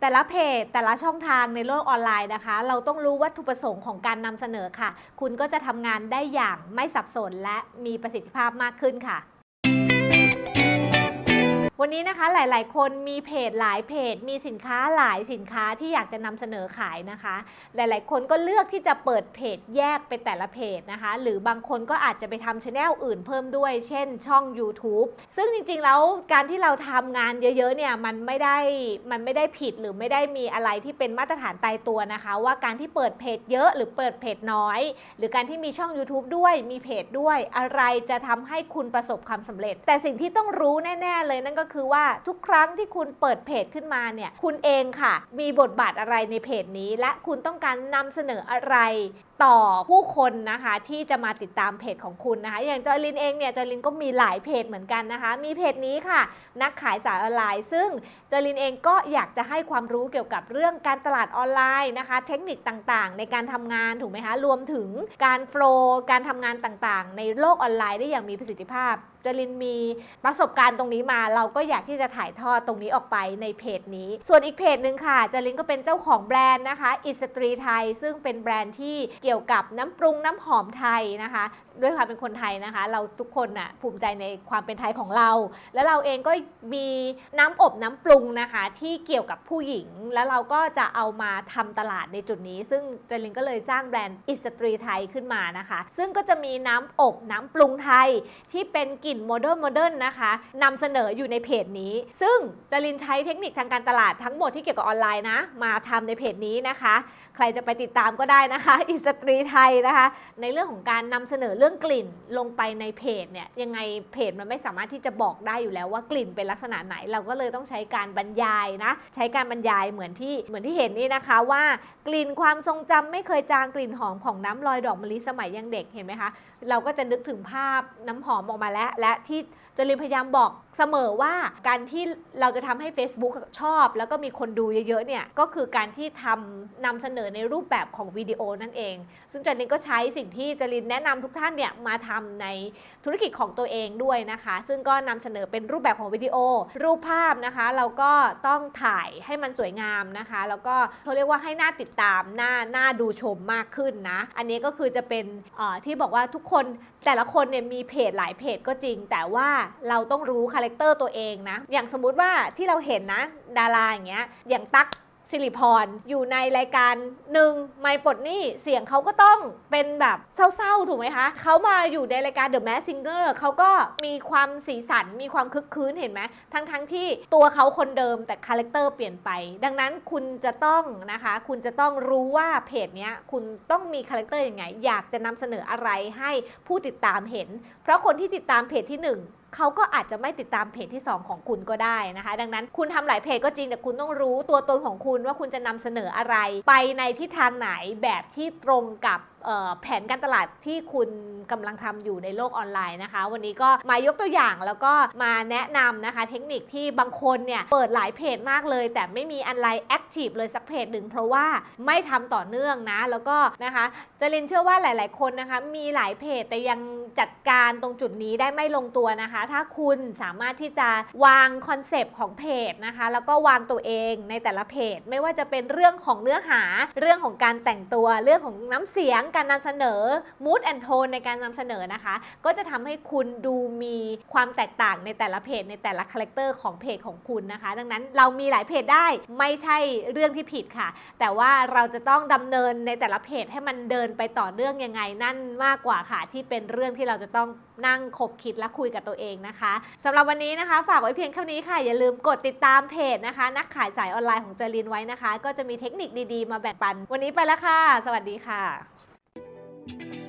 แต่ละเพจแต่ละช่องทางในโลกออนไลน์นะคะ เราต้องรู้วัตถุประสงค์ของการนำเสนอค่ะ คุณก็จะทำงานได้อย่างไม่สับสนและมีประสิทธิภาพมากขึ้นค่ะ วันนี้นะคะหลาย ๆ คนมีเพจหลายเพจ มีสินค้าหลายสินค้าที่อยากจะนำเสนอขายนะคะ หลาย ๆ คนก็เลือกที่จะเปิดเพจแยกเป็นแต่ละเพจนะคะ หรือบางคนก็อาจจะไปทำช anel อื่นเพิ่มด้วย เช่นช่อง YouTube ซึ่งจริง ๆ แล้วการที่เราทำงานเยอะ ๆ เนี่ยมันไม่ได้มันไม่ได้ผิดหรือไม่ได้มีอะไรที่เป็นมาตรฐานตายตัวนะคะ ว่าการที่เปิดเพจเยอะหรือเปิดเพจน้อย หรือการที่มีช่อง YouTube ด้วยมีเพจด้วย อะไรจะทำให้คุณประสบความสำเร็จ แต่สิ่งที่ต้องรู้แน่ ๆ เลยนั่นก็คือว่าทุกครั้งที่คุณเปิดเพจขึ้นมาเนี่ยคุณเองค่ะ มีบทบาทอะไรในเพจนี้ และคุณต้องการนำเสนออะไรต่อผู้คนนะคะที่จะมาติดตามเพจของคุณนะคะ อย่างจอยลินเองเนี่ยจอยลินก็มีหลายเพจเหมือนกันนะคะ มีเพจนี้ค่ะ นักขายสายออนไลน์ ซึ่งจอยลินเองก็อยากจะให้ความรู้เกี่ยวกับเรื่องการตลาดออนไลน์นะคะ เทคนิคต่างๆ ในการทำงานถูกไหมคะรวมถึงการโฟล์การทำงานต่างๆ ในโลกออนไลน์ได้อย่างมีประสิทธิภาพจรินมีประสบการณ์ตรงนี้มาเราก็็อยากที่จะถ่ายทอดตรงนี้ออกไปในเพจนี้ ส่วนอีกเพจหนึ่งค่ะจรินก็เป็นเจ้าของแบรนด์นะคะอิสตรีไทย ซึ่งเป็นแบรนด์ที่เกี่ยวกับน้ำปรุงน้ำหอมไทยนะคะ ด้วยความเป็นคนไทยนะคะ เราทุกคนน่ะภูมิใจในความเป็นไทยของเรา แล้วเราเองก็มีน้ำอบน้ำปรุงนะคะ ที่เกี่ยวกับผู้หญิง แล้วเราก็จะเอามาทำตลาดในจุดนี้ ซึ่งเจรินก็เลยสร้างแบรนด์อิสตรีไทยขึ้นมานะคะ ซึ่งก็จะมีน้ำอบน้ำปรุงไทยที่เป็นกลิ่นโมเดิร์นโมเดิร์นนะคะนำเสนออยู่ในเพจนี้ ซึ่งจรินใช้เทคนิคทางการตลาดทั้งหมดที่เกี่ยวกับออนไลน์นะ มาทำในเพจนี้นะคะ ใครจะไปติดตามก็ได้นะคะ อิสตรีไทยนะคะ ในเรื่องของการนำเสนอเรื่องกลิ่นลงไปในเพจเนี่ยยังไงเพจมันไม่สามารถที่จะบอกได้อยู่แล้วว่ากลิ่นเป็นลักษณะไหน เราก็เลยต้องใช้การบรรยายนะใช้การบรรยายเหมือนที่เหมือนที่เห็นนี่นะคะว่ากลิ่นความทรงจำไม่เคยจางกลิ่นหอมของน้ำลอยดอกมะลิสมัยยังเด็กเห็นไหมคะ เราก็จะนึกถึงภาพน้ำหอมออกมาแล้ว และที่จรินพยายามบอกเสมอว่าการที่เราจะทำให้ Facebook ชอบ แล้วก็มีคนดูเยอะๆเนี่ยก็คือการที่ทำนำเสนอในรูปแบบของวิดีโอนั่นเอง ซึ่งจรินก็ใช้สิ่งที่จรินแนะนำทุกท่านเนี่ยมาทำในธุรกิจของตัวเองด้วยนะคะ ซึ่งก็นำเสนอเป็นรูปแบบของวิดีโอ รูปภาพนะคะเราก็ต้องถ่ายให้มันสวยงามนะคะ แล้วก็เขาเรียกว่าให้หน้าติดตามหน้าหน้าดูชมมากขึ้นนะ อันนี้ก็คือจะเป็นที่บอกว่าทุกคนแต่ละคนเนี่ยมีเพจหลายเพจก็จริง แต่ว่าเราต้องรู้คาแรคเตอร์ตัวเองนะ อย่างสมมุติว่าที่เราเห็นนะ ดาราอย่างเงี้ย อย่างตั๊กสิริพรอยู่ในรายการหนึ่งไม่ปลดหนี้เสียงเขาก็ต้องเป็นแบบเศร้าๆ ถูกไหมคะ เขามาอยู่ในรายการ The Mask Singer เขาก็มีความสีสันมีความคึกคืนเห็นไหมทั้งๆทที่ตัวเขาคนเดิมแต่คาแรคเตอร์เปลี่ยนไป ดังนั้นคุณจะต้องนะคะ คุณจะต้องรู้ว่าเพจเนี้ยคุณต้องมีคาแรคเตอร์ยังไง อยากจะนำเสนออะไรให้ผู้ติดตามเห็น เพราะคนที่ติดตามเพจที่หนึ่ง เขาก็อาจจะไม่ติดตามเพจที่ 2 ของคุณก็ได้นะคะ ดังนั้นคุณทำหลายเพจก็จริงแต่คุณต้องรู้ตัวตนของคุณว่าคุณจะนำเสนออะไร ไปในทิศทางไหนแบบที่ตรงกับแผนการตลาดที่คุณกำลังทำอยู่ในโลกออนไลน์นะคะ วันนี้ก็มายกตัวอย่างแล้วก็มาแนะนำนะคะ เทคนิคที่บางคนเนี่ยเปิดหลายเพจมากเลย แต่ไม่มีอะไรแอคทีฟเลยสักเพจหนึ่งเพราะว่าไม่ทำต่อเนื่องนะ แล้วก็นะคะจรินเชื่อว่าหลาย ๆ คนนะคะมีหลายเพจแต่ยัง จัดการตรงจุดนี้ได้ไม่ลงตัวนะคะ ถ้าคุณสามารถที่จะวางคอนเซปต์ของเพจนะคะ แล้วก็วางตัวเองในแต่ละเพจ ไม่ว่าจะเป็นเรื่องของเนื้อหา เรื่องของการแต่งตัว เรื่องของน้ำเสียง การนำเสนอ mood and tone ในการนำเสนอนะคะ ก็จะทำให้คุณดูมีความแตกต่างในแต่ละเพจ ในแต่ละคาแรคเตอร์ของเพจของคุณนะคะ ดังนั้นเรามีหลายเพจได้ไม่ใช่เรื่องที่ผิดค่ะ แต่ว่าเราจะต้องดำเนินในแต่ละเพจให้มันเดินไปต่อเนื่องยังไงนั่นมากกว่าค่ะที่เป็นเรื่องที่เราจะต้องนั่งคบคิดและคุยกับตัวเองนะคะสำหรับวันนี้นะคะ ฝากไว้เพียงเท่านี้ค่ะ อย่าลืมกดติดตามเพจนะคะ นักขายสายออนไลน์ของเจรินไว้นะคะ ก็จะมีเทคนิคดีๆ มาแบ่งปัน วันนี้ไปแล้วค่ะ สวัสดีค่ะ